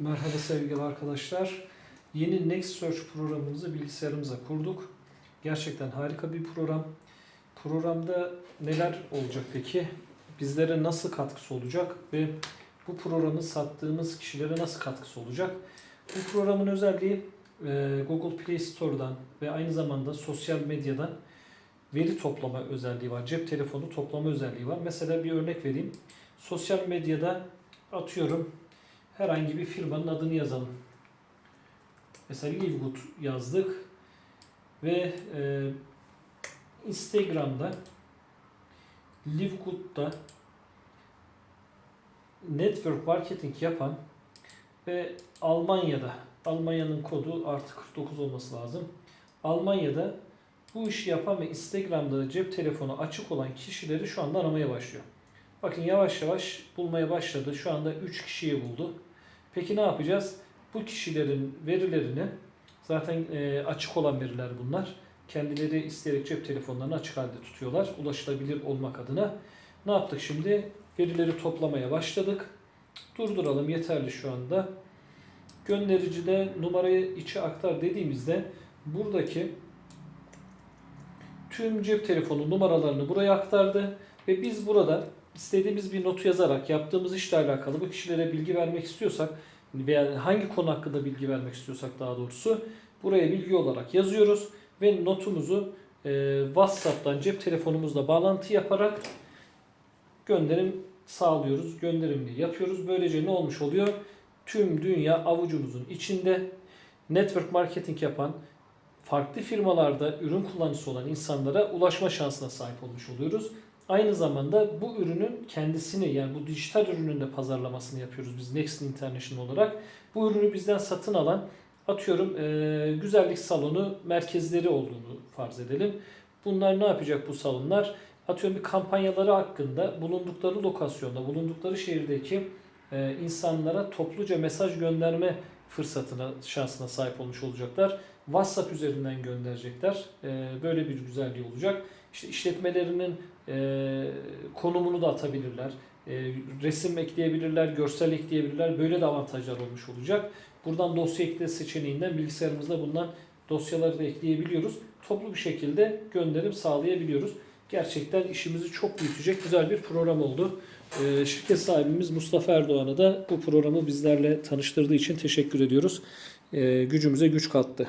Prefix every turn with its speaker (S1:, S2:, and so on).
S1: Merhaba sevgili arkadaşlar. Yeni Next Search programımızı bilgisayarımıza kurduk. Gerçekten harika bir program. Programda neler olacak peki? Bizlere nasıl katkısı olacak ve bu programı sattığımız kişilere nasıl katkısı olacak? Bu programın özelliği e, Google Play Store'dan ve aynı zamanda sosyal medyadan veri toplama özelliği var. Cep telefonu toplama özelliği var. Mesela bir örnek vereyim. Sosyal medyada atıyorum herhangi bir firmanın adını yazalım. Mesela Livegood yazdık ve e, Instagram'da Livegood'da network marketing yapan ve Almanya'da Almanya'nın kodu artı 49 olması lazım. Almanya'da bu işi yapan ve Instagram'da cep telefonu açık olan kişileri şu anda aramaya başlıyor. Bakın yavaş yavaş bulmaya başladı. Şu anda 3 kişiyi buldu. Peki ne yapacağız? Bu kişilerin verilerini zaten e, açık olan veriler bunlar. Kendileri isteyerek cep telefonlarını açık halde tutuyorlar. Ulaşılabilir olmak adına. Ne yaptık şimdi? Verileri toplamaya başladık. Durduralım yeterli şu anda. Göndericide numarayı içe aktar dediğimizde buradaki tüm cep telefonu numaralarını buraya aktardı ve biz burada istediğimiz bir notu yazarak yaptığımız işle alakalı bu kişilere bilgi vermek istiyorsak veya hangi konu hakkında bilgi vermek istiyorsak daha doğrusu buraya bilgi olarak yazıyoruz ve notumuzu e, WhatsApp'tan cep telefonumuzla bağlantı yaparak gönderim sağlıyoruz. Gönderimini yapıyoruz. Böylece ne olmuş oluyor? Tüm dünya avucumuzun içinde network marketing yapan farklı firmalarda ürün kullanıcısı olan insanlara ulaşma şansına sahip olmuş oluyoruz. Aynı zamanda bu ürünün kendisini yani bu dijital ürünün de pazarlamasını yapıyoruz biz Next International olarak. Bu ürünü bizden satın alan atıyorum e, güzellik salonu merkezleri olduğunu farz edelim. Bunlar ne yapacak bu salonlar? Atıyorum bir kampanyaları hakkında bulundukları lokasyonda, bulundukları şehirdeki e, insanlara topluca mesaj gönderme fırsatına, şansına sahip olmuş olacaklar. WhatsApp üzerinden gönderecekler. E, böyle bir güzelliği olacak. İşte işletmelerinin e, konumunu da atabilirler. E, resim ekleyebilirler, görsel ekleyebilirler. Böyle de avantajlar olmuş olacak. Buradan dosya ekle seçeneğinden bilgisayarımızda bundan dosyaları da ekleyebiliyoruz. Toplu bir şekilde gönderim sağlayabiliyoruz. Gerçekten işimizi çok büyütecek güzel bir program oldu. E, şirket sahibimiz Mustafa Erdoğan'a da bu programı bizlerle tanıştırdığı için teşekkür ediyoruz. E, gücümüze güç kattı.